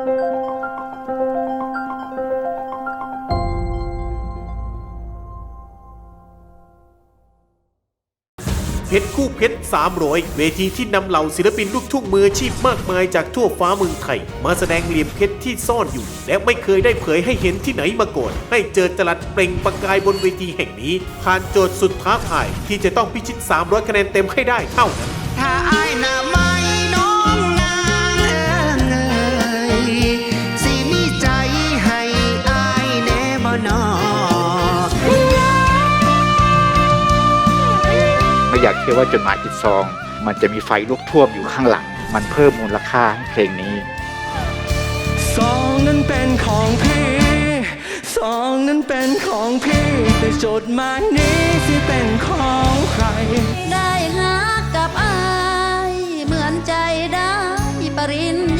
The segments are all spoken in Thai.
เพชรคู่เพชร300 เวทีที่นำเหล่าศิลปินลูกทุ่งมืออาชีพมากมายจากทั่วฟ้าเมืองไทย มาแสดงเหลี่ยมเพชรที่ซ่อนอยู่ และไม่เคยได้เผยให้เห็นที่ไหนมาก่อน ให้เจอจลัดเปล่งประกายบนเวทีแห่งนี้ ผ่านโจทย์สุดท้าทายที่จะต้องพิชิต 300 คะแนนเต็มให้ได้เท่านั้น อยากเชื่อว่าจดหมายผิดซอง มันจะมีไฟลุกท่วมอยู่ข้างหลัง มันเพิ่มมูลค่าให้เพลงนี้สองนั้นเป็นของพี่สองนั้นเป็นของพี่แต่จดหมายนี้ที่เป็นของใคร ได้หักกับอาย เหมือนใจได้ปริญ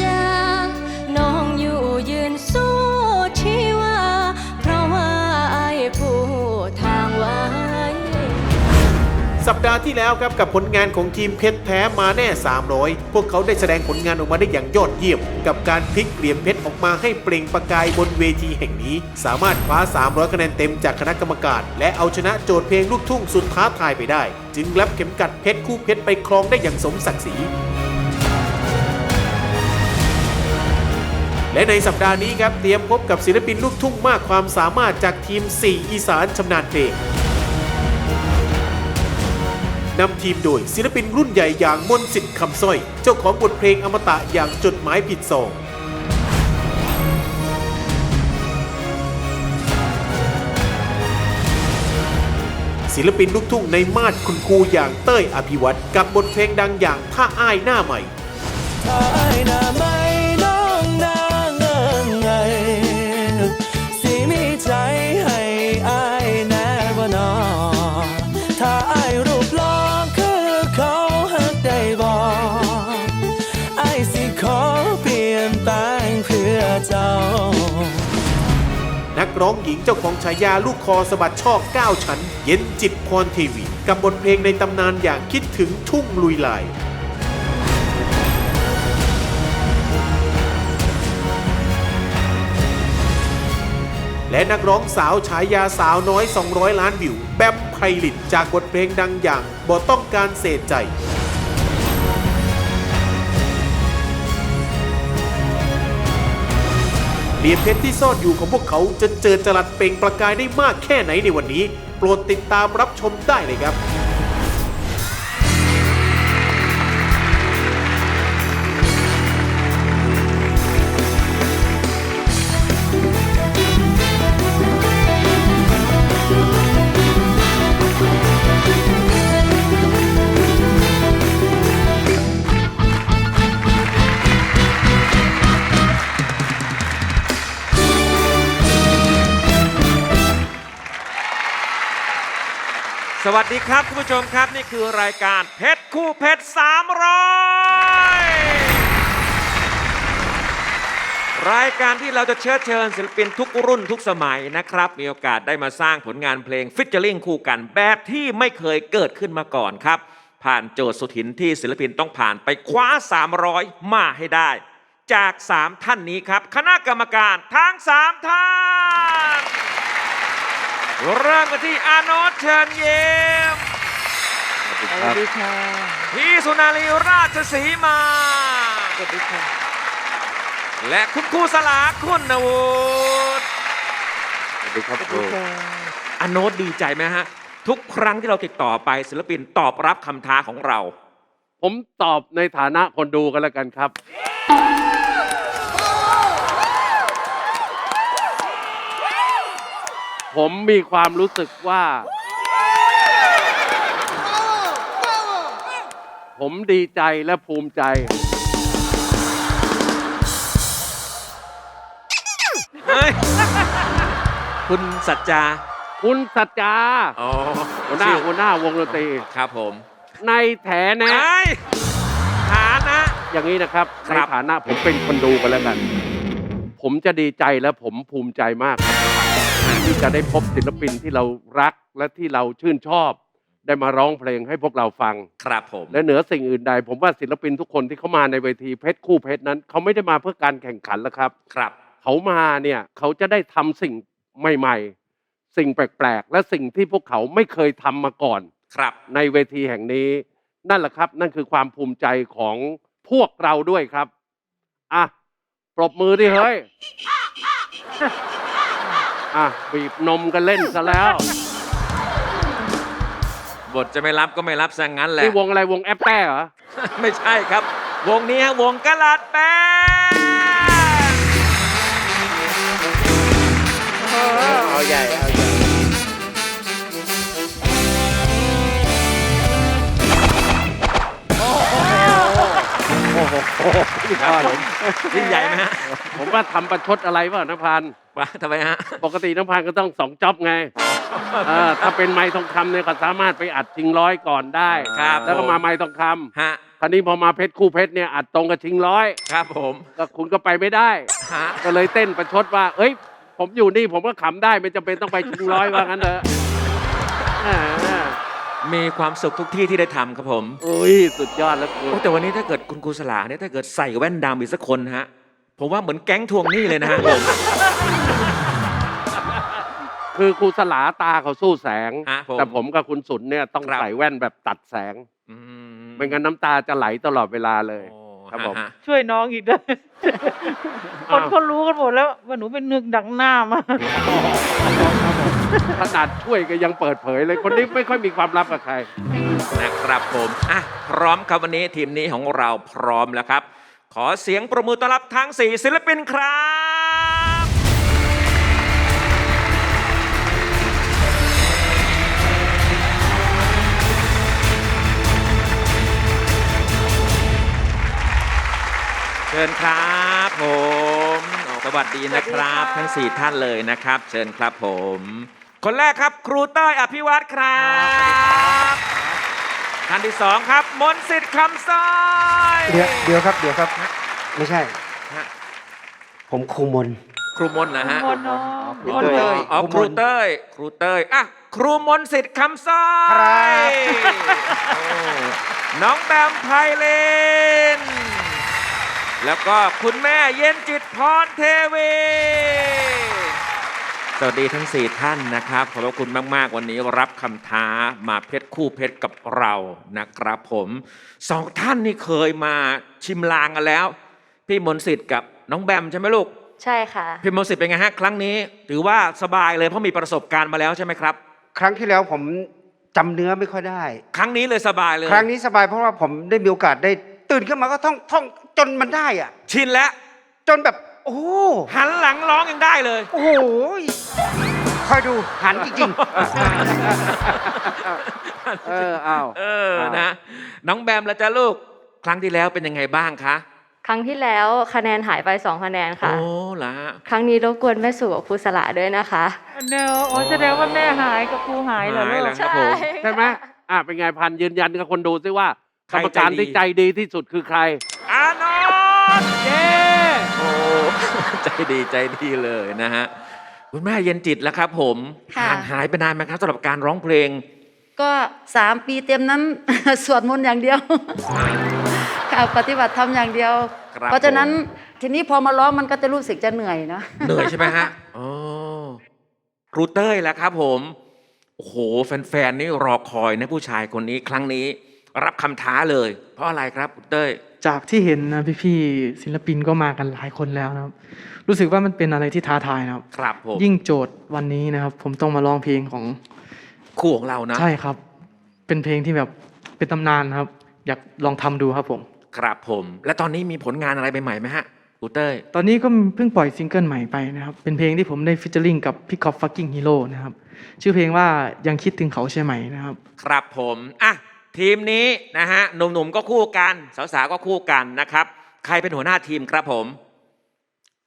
ญา สัปดาห์ที่แล้วครับกับผลงานของทีมเพชรแท้มาแน่ 300 พวกเขาได้แสดงผลงานออกมาได้อย่างยอดเยี่ยม กับการพลิกเหลี่ยมเพชรออกมาให้เปล่งประกายบนเวทีแห่งนี้ สามารถคว้า 300 คะแนนเต็มจากคณะกรรมการ และเอาชนะโจทย์เพลงลูกทุ่งสุดท้าทายไปได้ จึงรับเข็มกัดเพชรคู่เพชรไปครองได้อย่างสมศักดิ์ศรีและในสัปดาห์นี้ครับเตรียมพบกับศิลปินลูกทุ่งมากความสามารถจากทีม 4 อีสานชำนาญเพลง นำทีมโดยศิลปินรุ่นใหญ่อย่างมนสิทธิ์คำสร้อย เจ้าของบทเพลงอมตะอย่างจดหมายผิดซองศิลปินลูกทุ่งในมาดคุณครูอย่างเต้ยอภิวัตรกับบทเพลงดังอย่างท่าอ้ายหน้าใหม่ องหญิงเจ้าของฉายาลูกคอสะบัดช่อ9ชั้น เย็นจิตพรเทวี กับบทเพลงในตำนานอย่างคิดถึงทุ่งลุยลายและนักร้องสาวฉายาสาวน้อย 200 ล้านวิว แบมไพลิตจากบทเพลงดังอย่างบ่ต้องการเศษใจ เหรียญเพชรที่ซ่อนอยู่ของพวกเขาจะเจอจรัสเปล่งประกายได้มากแค่ไหนในวันนี้ โปรดติดตามรับชมได้เลยครับ วัสดีครับคุณผู้ชมครับนี่คือรายการเพชรคู่เพชร300 รายการที่เราจะเชิญเชิญศิลปินทุกรุ่นทุกสมัยนะครับ มีโอกาสได้มาสร้างผลงานเพลงฟิชเจอริงคู่กันแบบที่ไม่เคยเกิดขึ้นมาก่อนครับ ผ่านโจทย์สุดหินที่ศิลปินต้องผ่านไปคว้า 300 มาให้ได้ จาก 3 ท่านนี้ครับ คณะกรรมการทั้ง 3 ท่าน เริ่มกันที่อาโนตเชิญยิ้มสวัสดีค่ะ พี่สุนารีราชสีมา สวัสดีค่ะ และคุณครูสลาคุณวุฒิสวัสดีครับครูอาโนตดีใจไหมฮะ ทุกครั้งที่เราติดต่อไปศิลปินตอบรับคำท้าของเรา ผมตอบในฐานะคนดูกันแล้วกันครับ ผมมีความรู้สึกว่า ผมดีใจและภูมิใจ เฮ้ย คุณสัจจาคุณสัจจาอ๋อหัวหน้าหัวหน้าวงดนตรี ครับผมในแถนะ ไอ้ยฐานะ อย่างนี้นะครับคในรับ ฐานะผมเป็นคนดูกันแล้วกัน ผมจะดีใจและผมภูมิใจมากครับ ที่จะได้พบศิลปินที่เรารักและที่เราชื่นชอบ ได้มาร้องเพลงให้พวกเราฟัง ครับผม และเหนือสิ่งอื่นใด ผมว่าศิลปินทุกคนที่เขามาในเวทีเพชรคู่เพชรนั้น เขาไม่ได้มาเพื่อการแข่งขันแล้วครับ ครับ เขามาเนี่ยเขาจะได้ทำสิ่งใหม่ๆ สิ่งแปลกๆ และสิ่งที่พวกเขาไม่เคยทำมาก่อน ครับ ในเวทีแห่งนี้ นั่นแหละครับ นั่นคือความภูมิใจของพวกเราด้วยครับ อะ ปรบมือดิเฮ้ย อะบีบนมกันเล่นซะแล้ว บทจะไม่รับก็ไม่รับซะงั้นแหละ นี่วงอะไรวงแอปแป้เหรอ ไม่ใช่ครับ วงนี้ฮะวงกะลาดแป้งเอาใหญ่เอาใหญ่ ยิ่งใหญ่ไหมฮะผมว่าทำประชดอะไรเปล่ะนพันธ์ว่าทำไมฮะ ปกตินพันธ์ก็ต้องสองจ็อบไงเออถ้าเป็นไม้ทองคำเนี่ยก็สามารถไปอัดชิงร้อยก่อนได้ครับแล้วก็มาไม้ทองคฮะำท่านี้พอมาเพชรคู่เพชรเนี่ยอัดตรงกับชิงร้อยครับผมก็คุณก็ไปไม่ได้ ฮะก็เลยเต้นประชดว่า เอ้ย ผมอยู่นี่ผมก็ขำได้ไม่จำเป็นต้องไปชิงร้อยว่างั้นเถอะอ่า มีความสุขทุกที่ที่ได้ทำครับผมอุ้ยสุดยอดแล้วคุณโอ้แต่วันนี้ถ้าเกิดคุณครูสลาเนี่ยถ้าเกิดใส่แว่นดำอีกสักคนฮะ ผมว่าเหมือนแก๊งทวงหนี้เลยนะฮะผมคือครูสลาตาเขาสู้แสง ฮะผม แต่ผมกับคุณสุนเนี่ยต้องครับ ใส่แว่นแบบตัดแสงอืไม่งั้นน้ำตาจะไหลตลอดเวลาเลย โอ้ครับผมฮะช่วยน้องอีกด้วยคนเขารู้กันหมดแล้วว่าหนูเป็นนึกดังหน้ามา ขนาดช่วยก็ยังเปิดเผยเลย คนนี้ไม่ค่อยมีความลับกับใคร นะครับผมอะพร้อมครับวันนี้ทีมนี้ของเราพร้อมแล้วครับ ขอเสียงประมือต้อนรับทั้ง4ศิลปินครับ เชิญครับผม สวัสดีนะครับ ทั้ง4ท่านเลยนะครับ เชิญครับผม คนแรกครับ ครูเต้ยอภิวัตรครับท่านที่สองครับมนต์สิทธิ์คำสร้อยเดี๋ยวเดี๋ยวครับ เดี๋ยวครับ ไม่ใช่ฮะผมครูมน ครูมนต์นะฮะมนต์เนาะครูเต้ยอ๋อครูเต้ยครูเต้ยอะครูมนต์สิทธิ์คำสร้อยครับโอ้น้องแบมไพเลนแล้วก็คุณแม่เย็นจิตพรเทวี สวัสดีทั้ง 4 ท่านนะครับขอบพระคุณมาก ๆ วันนี้รับคำท้ามาเพชรคู่เพชรกับเรานะครับผมสองท่านนี่เคยมาชิมลางกันแล้ว พี่มนต์สิทธิ์กับน้องแบมใช่ไหมลูก ใช่ค่ะ พี่มนต์สิทธิ์เป็นไงฮะครั้งนี้ ถือว่าสบายเลยเพราะมีประสบการณ์มาแล้วใช่ไหมครับ ครั้งที่แล้วผมจำเนื้อไม่ค่อยได้ ครั้งนี้เลยสบายเลย ครั้งนี้สบายเพราะว่าผมได้มีโอกาสได้ตื่นขึ้นมาก็ท่องท่องจนมันได้อะชินแล้ว จนแบบ โอ้โหหันหลังร้องยังได้เลย โอ้โหคอยดูหันจริงเอออ้าวเออนะน้องแบมละจ้าลูกครั้งที่แล้วเป็นยังไงบ้างคะครั้งที่แล้วคะแนนหายไป2คะแนนค่ะโอ้ล่ะครั้งนี้รบกวนแม่สู่กับครูสละด้วยนะคะเนวอ๋อแสดงว่าแม่หายกับครูหายเหรอหายลูเหรกอครับผมใช่ไหมอะเป็นไงพันยืนยันกับคนดูซิว่าใคกรรรมการใจดีที่ใจดีที่สุดคือใครอานนท์เย้โอ้ ใจดีใจดีเลยนะฮะคุณแม่เย็นจิตแล้วครับ ผมค่ะ ห่างหายไปนานไหมครับสำหรับการร้องเพลงก็สามปีเต็มนั้น สวดมนต์อย่างเดียวค่ะปฏิบัติธรรมอย่างเดียว ครับ เพราะฉะนั้นผมทีนี้พอมาร้องมันก็จะรู้สึกจะเหนื่อยนะ เหนื่อยใช่ไหมฮะอ๋อครูเต้ยแล้วครับ ผมโอ้โหแฟนๆนี่รอคอยนะผู้ชายคนนี้ ครั้งนี้ รับคำท้าเลย เพราะอะไรครับครูเต้ย จากที่เห็นนะพี่ๆศิลปินก็มากันหลายคนแล้วนะครับ รู้สึกว่ามันเป็นอะไรที่ท้าทายนะครับ ครับผมยิ่งโจทย์วันนี้นะครับ ผมต้องมาร้องเพลงของคู่ของเรานะใช่ครับ เป็นเพลงที่แบบเป็นตำนานนะครับ อยากลองทำดูครับผม ครับผม และตอนนี้มีผลงานอะไรใหม่ๆไหมฮะครูเต้ยตอนนี้ก็เพิ่งปล่อยซิงเกิลใหม่ไปนะครับ เป็นเพลงที่ผมได้ฟิชเจอริงกับพี่คอฟฟักกิ้งฮีโร่นะครับ ชื่อเพลงว่ายังคิดถึงเขาใช่ไหมนะครับ ครับผมอะ ทีมนี้นะฮะหนุ่มๆก็คู่กันสาวๆก็คู่กันนะครับ ใครเป็นหัวหน้าทีมครับผม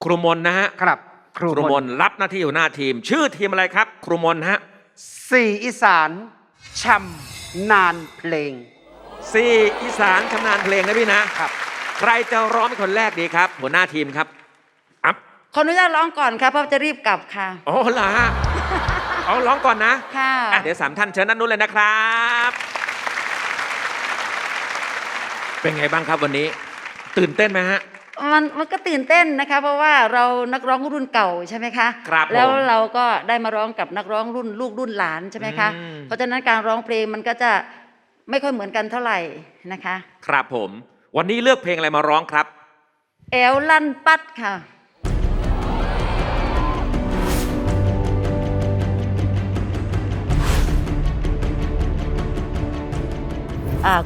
ครูมนนะฮะๆครับ ครูครูมมนนรับหน้าที่หัวหน้าทีม ชื่อทีมอะไรครับ ครูมนฮะสี่อีสานชำนานเพลง สี่อีสานชำนาญเพลงนะพี่นะครับ ใครจะร้องเป็นคนแรกดีครับ หัวหน้าทีมครับอัพขออนุญาตร้องก่อนครับเพราะจะรีบกลับค่ะ อ๋อเหรอฮะเอาร้องก่อนนะ ค่ะ อะเดี๋ยวสามท่านเชิญด้านนู้นเลยนะครับ เป็นไงบ้างครับวันนี้ ตื่นเต้นไหมฮะ มันมันก็ตื่นเต้นนะคะ เพราะว่าเรานักร้องรุ่นเก่าใช่ไหมคะครับผมแล้วเราก็ได้มาร้องกับนักร้องรุ่นลูกรุ่นหลานใช่ไหมคะอืม เพราะฉะนั้นการร้องเพลงมันก็จะไม่ค่อยเหมือนกันเท่าไหร่นะคะ ครับผม วันนี้เลือกเพลงอะไรมาร้องครับ แอลลั่นปัดค่ะ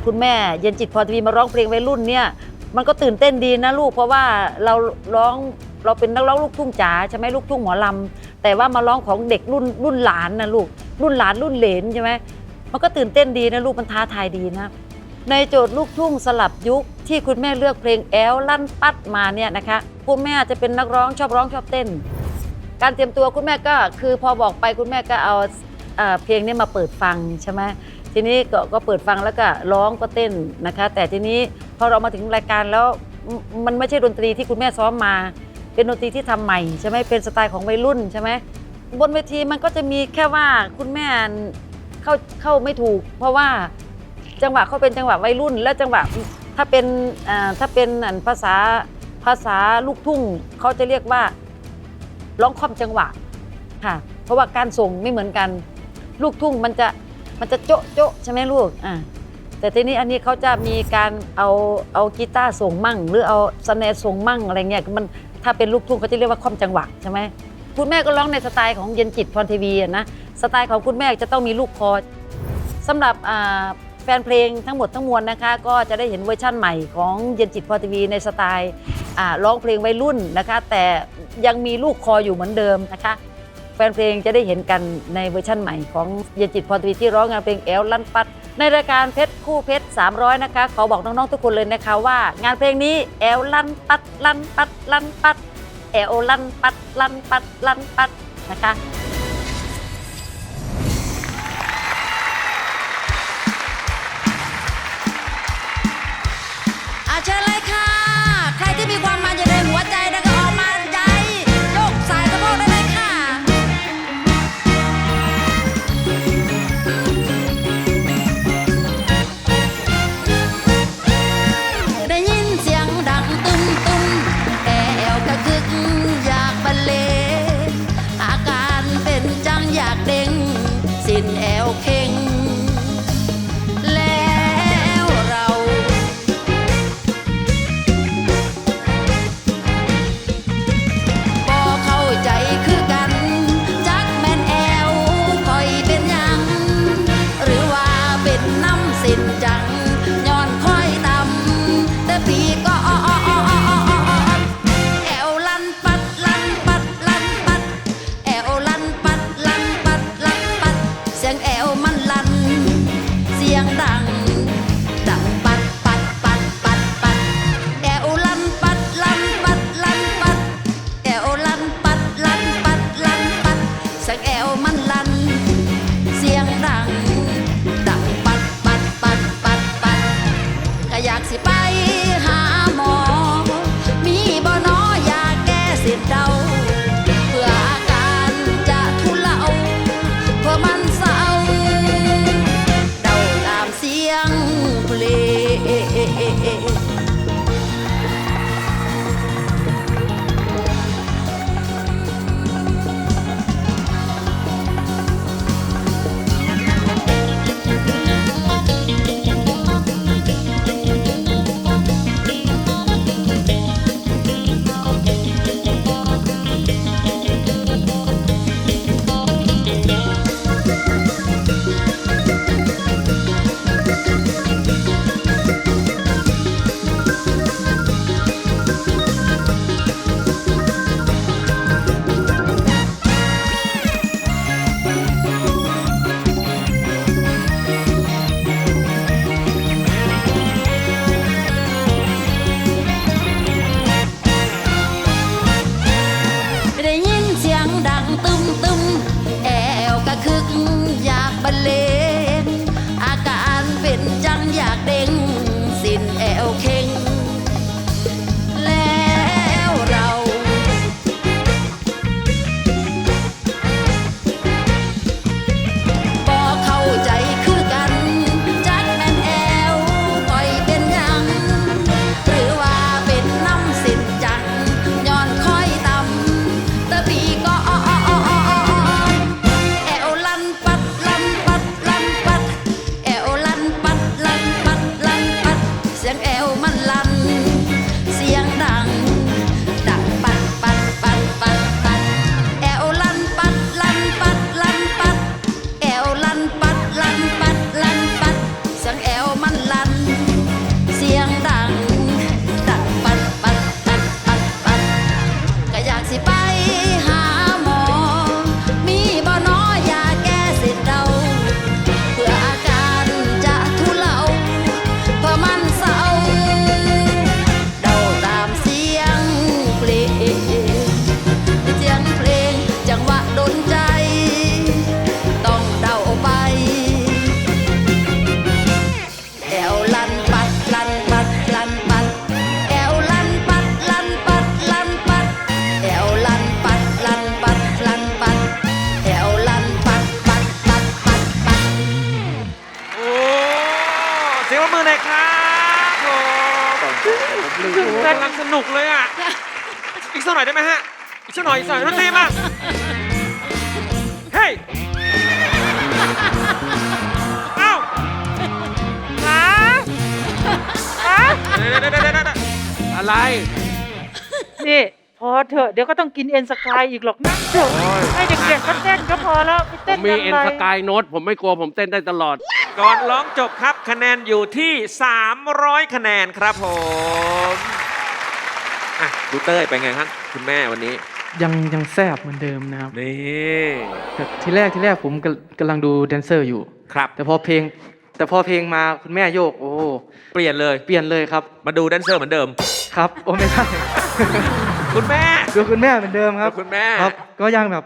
คุณแม่เย็นจิตพรทวีมาร้องเพลงวัยรุ่นเนี่ยมันก็ตื่นเต้นดีนะลูกเพราะว่าเราร้องเราเป็นนักร้องลูกทุ่งจ๋าใช่ไหมลูกทุ่งหมอลำแต่ว่ามาร้องของเด็กรุ่นรุ่นหลานนะลูกรุ่นหลานรุ่นเหลนใช่ไหมมันก็ตื่นเต้นดีนะลูกมันท้าทายดีนะ ในโจทย์ลูกทุ่งสลับยุคที่คุณแม่เลือกเพลงแอลลั่นปัดมาเนี่ยนะคะคุณแม่จะเป็นนักร้องชอบร้องชอบเต้น การเตรียมตัวคุณแม่ก็คือพอบอกไปคุณแม่ก็เอาเอ่อเพลงนี้มาเปิดฟังใช่ไหม ทีนี้ก็ก็เปิดฟังแล้วก็ร้องก็เต้นนะคะ แต่ทีนี้พอเรามาถึงรายการแล้วมมันไม่ใช่ดนตรีที่คุณแม่ซ้อมมา เป็นดนตรีที่ทำใหม่ใช่ไหมเป็นสไตล์ของวัยรุ่นใช่ไหมบนเวทีมันก็จะมีแค่ว่าคุณแม่เข้าเข้าไม่ถูก เพราะว่าจังหวะเขาเป็นจังหวะวัยรุ่น แล้วจังหวะถ้าเป็นอ่าถ้าเป็นอันภาษาภาษาลูกทุ่งเขาจะเรียกว่าร้องคอมจังหวะค่ะ เพราะว่าการส่งไม่เหมือนกัน ลูกทุ่งมันจะ มันจะโจ๊ะโจ๊ะใช่ไหมลูกอ่าแต่ทีนี้อันนี้เขาจะมีการเอาเอากีตาร์ส่งมั่ง หรือเอาสแนร์ส่งมั่งอะไรเงี้ยมันถ้าเป็นลูกทุ่งเขาจะเรียกว่าคล่อมจังหวะใช่ไหมคุณแม่ก็ร้องในสไตล์ของเย็นจิตพรทีวีนะสไตล์ของคุณแม่จะต้องมีลูกคอสำหรับแฟนเพลงทั้งหมดทั้งมวลนะคะ ก็จะได้เห็นเวอร์ชั่นใหม่ของเย็นจิตพรทีวีในสไตล์ร้องเพลงวัยรุ่นนะคะ แต่ยังมีลูกคออยู่เหมือนเดิมนะคะ แฟนเพลงจะได้เห็นกันในเวอร์ชั่นใหม่ของเยนจิตพรทวีที่ร้องงานเพลงแอลลั่นปัด ในรายการเพชรคู่เพชร 300 นะคะ ขอบอกน้องๆทุกคนเลยนะคะว่า งานเพลงนี้แอลลั่นปัดลั่นปัดลั่นปัดแอลลั่นปัดลั่นปัดลั่นปัดนะคะ คึกอยากบรรเลง นกำลังสนุกเลยอะ อีกสักหน่อยได้ไหมฮะ อีกสักหน่อยอีกสักหน่อยดนตรีมา เฮ้ยเอ้าหาหาเดี๋ยวเดี๋ยวเดี๋ยวเดี๋ยวเดี๋ยวอะไร นี่พอเถอะเดี๋ยวก็ต้องกินเอ็นสกายอีกหรอกนะเถอะให้เด็กๆเขาเต้นก็พอแล้วไปผเต้นมมีกัเอ็นอะไรสกายโน้ตผมไม่กลัวผมเต้นได้ตลอด ก่อนร้องจบครับคะแนนอยู่ที่ 300 คะแนนครับผม อะดูเต้ยไปไงครับคุณแม่วันนี้ ยังยังแซบเหมือนเดิมนะครับนี่แต่ทีแรกทีแรกผมกำกำลังดูแดนเซอร์อยู่ ครับ แต่พอเพลง แต่พอเพลงมาคุณแม่โยก โอ้เปลี่ยนเลย เปลี่ยนเลยครับมาดูแดนเซอร์เหมือนเดิม ครับ โอ้ไม่ใช่ คุณแม่ ดูคุณแม่เหมือนเดิมครับดูคุณแม่ ครับ ก็ยังแบบ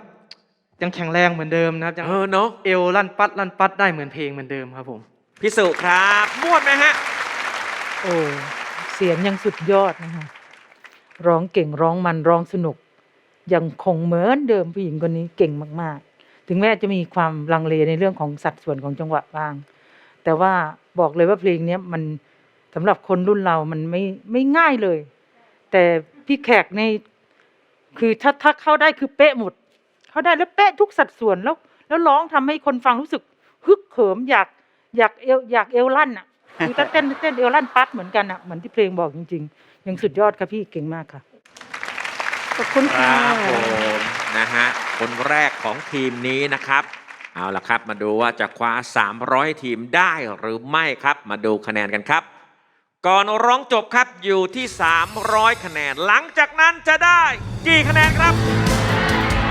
ยังแข็งแรงเหมือนเดิมนะครับยังเออเนาะเอวลั่นปัดลั่นปัดได้เหมือนเพลงเหมือนเดิมครับผม พี่สุครับม่วนไหมฮะ โอ้ เสียงยังสุดยอดนะคะ ร้องเก่งร้องมันร้องสนุก ยังคงเหมือนเดิมผู้หญิงคนนี้เก่งมาก ๆ ถึงแม้จะมีความลังเลในเรื่องของสัดส่วนของจังหวะบ้าง แต่ว่าบอกเลยว่าเพลงนี้มันสำหรับคนรุ่นเรามันไม่ไม่ง่ายเลย แต่พี่แขกในคือถ้าถ้าเข้าได้คือเป๊ะหมด เข้าได้แล้วเป๊ะทุกสัดส่วนแล้ว แล้วร้องทำให้คนฟังรู้สึกฮึกเหิมอยากอยากเอวอยากเอวลั่นอะ คือถ้าเต้นเต้นเอวลั่นปัดเหมือนกันอะเหมือนที่เพลงบอกจริง ๆ ยังสุดยอดค่ะพี่เก่งมากค่ะขอบคุณคค่ะรับผมนะฮะคนแรกของทีมนี้นะครับ เอาละครับมาดูว่าจะคว้า 300 ทีมได้หรือไม่ครับ มาดูคะแนนกันครับ ก่อนร้องจบครับอยู่ที่ 300 คะแนน หลังจากนั้นจะได้กี่คะแนนครับ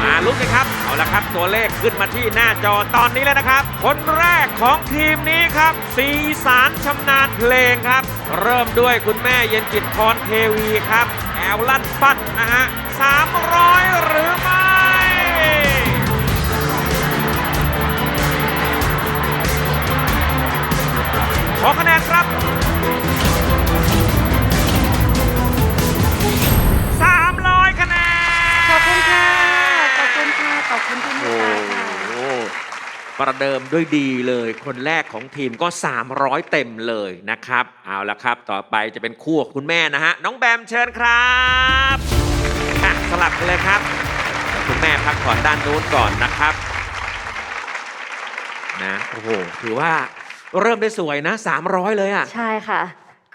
มาลุ้นกันครับ เอาละครับตัวเลขขึ้นมาที่หน้าจอตอนนี้แล้วนะครับ คนแรกของทีมนี้ครับสีสารชำนาญเพลงครับ เริ่มด้วยคุณแม่เย็นจิตพรเทวีครับแอลลั่นปัดนะฮะ300 หรือไม่ขอ ประเดิมด้วยดีเลย คนแรกของทีมก็ 300 เต็มเลยนะครับ เอาละครับ ต่อไปจะเป็นคู่ของคุณแม่นะฮะ น้องแบมเชิญครับอะสลับกันเลยครับเดี๋ยวคุณแม่พักผ่อนด้านนู้นก่อนนะครับนะโอ้โหถือว่าเริ่มได้สวยนะ 300 เลยอะ ใช่ค่ะ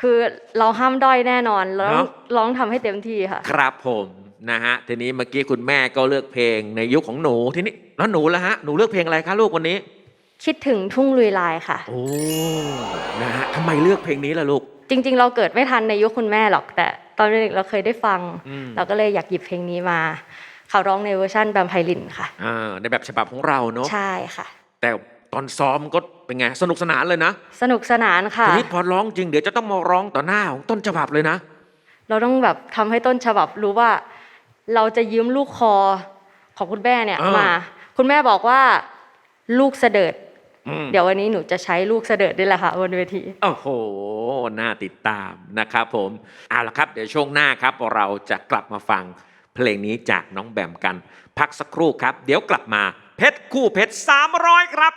คือเราห้ามด้อยแน่นอนร้องเนอะ ร้องทำให้เต็มที่ค่ะ ครับผม นะฮะทีนี้เมื่อกี้คุณแม่ก็เลือกเพลงในยุคของหนูทีนี้แล้วหนูล่ะฮะหนูเลือกเพลงอะไรคะลูกวันนี้ คิดถึงทุ่งลุยลายค่ะ โอ้นะฮะทำไมเลือกเพลงนี้ล่ะลูก จริง ๆ เราเกิดไม่ทันในยุคคุณแม่หรอก แต่ตอนเด็กเราเคยได้ฟัง อืม เราก็เลยอยากหยิบเพลงนี้มาเขาร้องในเวอร์ชันแบมไพลินค่ะ อ่าในแบบฉบับของเราเนาะใช่ค่ะ แต่ตอนซ้อมก็เป็นไงสนุกสนานเลยนะสนุกสนานค่ะ ทีนี้พอร้องจริงเดี๋ยวจะต้องมาร้องต่อหน้าของต้นฉบับเลยนะ เราต้องแบบทำให้ต้นฉบับรู้ว่า เราจะยืมลูกคอของคุณแม่เนี่ยเออมา คุณแม่บอกว่าลูกเสดิร์ดอืม เดี๋ยววันนี้หนูจะใช้ลูกเสดิร์ดนี่แหละค่ะบนเวที โอ้โห น่าติดตามนะครับผม เอาละครับ เดี๋ยวช่วงหน้าครับ เราจะกลับมาฟังเพลงนี้จากน้องแบมกัน พักสักครู่ครับ เดี๋ยวกลับมาเพชรคู่เพชร300 ครับ